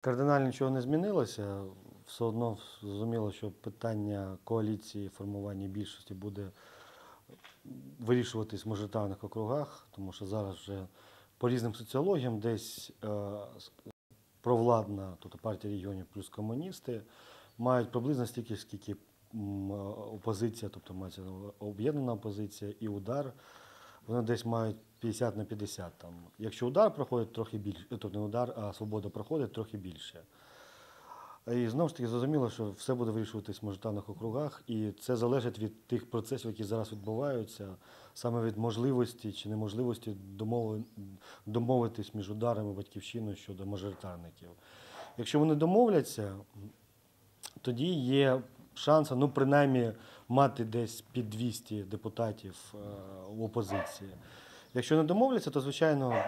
Кардинально нічого не змінилося. Все одно зрозуміло, що питання коаліції формування більшості буде вирішуватись в мажоритарних округах, тому що зараз вже по різним соціологіям десь е, провладна, тобто партія регіонів плюс комуністи, мають приблизно стільки, скільки опозиція, тобто мається об'єднана опозиція і удар, вони десь мають 50 на 50. Там. Якщо удар проходить трохи більше, тобто не удар, а свобода проходить трохи більше. І знову ж таки зрозуміло, що все буде вирішуватись в мажоритарних округах, і це залежить від тих процесів, які зараз відбуваються, саме від можливості чи неможливості домови, домовитись між ударами батьківщиною щодо мажоритарників. Якщо вони домовляться, тоді є шанс, ну принаймні, мати десь під 200 депутатів е, в опозиції. Якщо не домовляться, то звичайно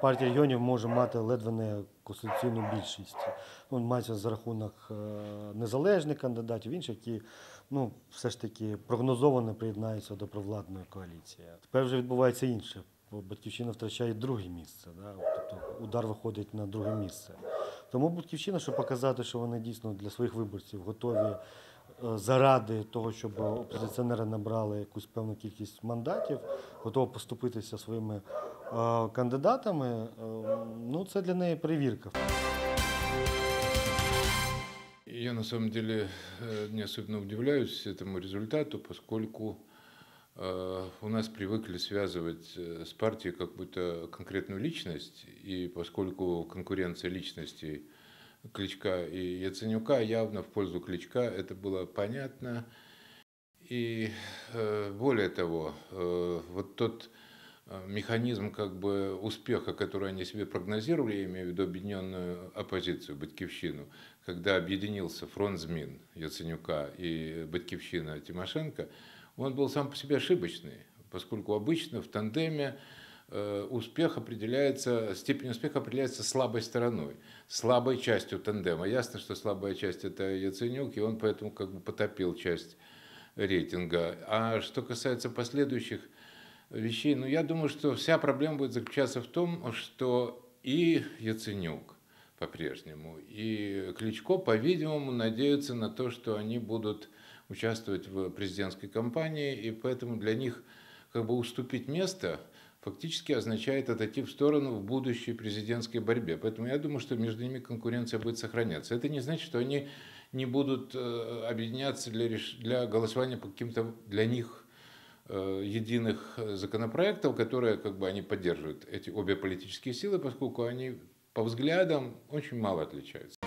партія регіонів може мати ледве не конституційну більшість. Ну, мається за рахунок е, незалежних кандидатів, інших, які ну, все ж таки прогнозовано приєднаються до провладної коаліції. Тепер вже відбувається інше. бо Батьківщина втрачає друге місце. Да? Тобто удар виходить на друге місце. Тому Батьківщина, щоб показати, що вони дійсно для своїх виборців готові е, заради того, щоб опозиціонери набрали якусь певну кількість мандатів, готова поступитися своїми е, кандидатами, е, ну це для неї перевірка. Я на самом деле э, не особенно удивляюсь этому результату, поскольку э, у нас привыкли связывать э, с партией как будто конкретную личность, и поскольку конкуренция личностей Кличка и Яценюка явно в пользу Кличка, это было понятно. И э, более того, э, вот тот э, механизм как бы успеха, который они себе прогнозировали, я имею в виду объединенную оппозицию, Батькивщину, когда объединился фронт ЗМИН Яценюка и Батькивщина Тимошенко, он был сам по себе ошибочный, поскольку обычно в тандеме э, успех определяется, степень успеха определяется слабой стороной, слабой частью тандема. Ясно, что слабая часть это Яценюк, и он поэтому как бы потопил часть рейтинга. А что касается последующих вещей, ну я думаю, что вся проблема будет заключаться в том, что и Яценюк по-прежнему, и Кличко, по-видимому, надеются на то, что они будут участвовать в президентской кампании, и поэтому для них как бы уступить место фактически означает отойти в сторону в будущей президентской борьбе. Поэтому я думаю, что между ними конкуренция будет сохраняться. Это не значит, что они не будут э, объединяться для, реш... для голосования по каким-то для них э, единых законопроектов, которые как бы они поддерживают, эти обе политические силы, поскольку они по взглядам очень мало отличаются.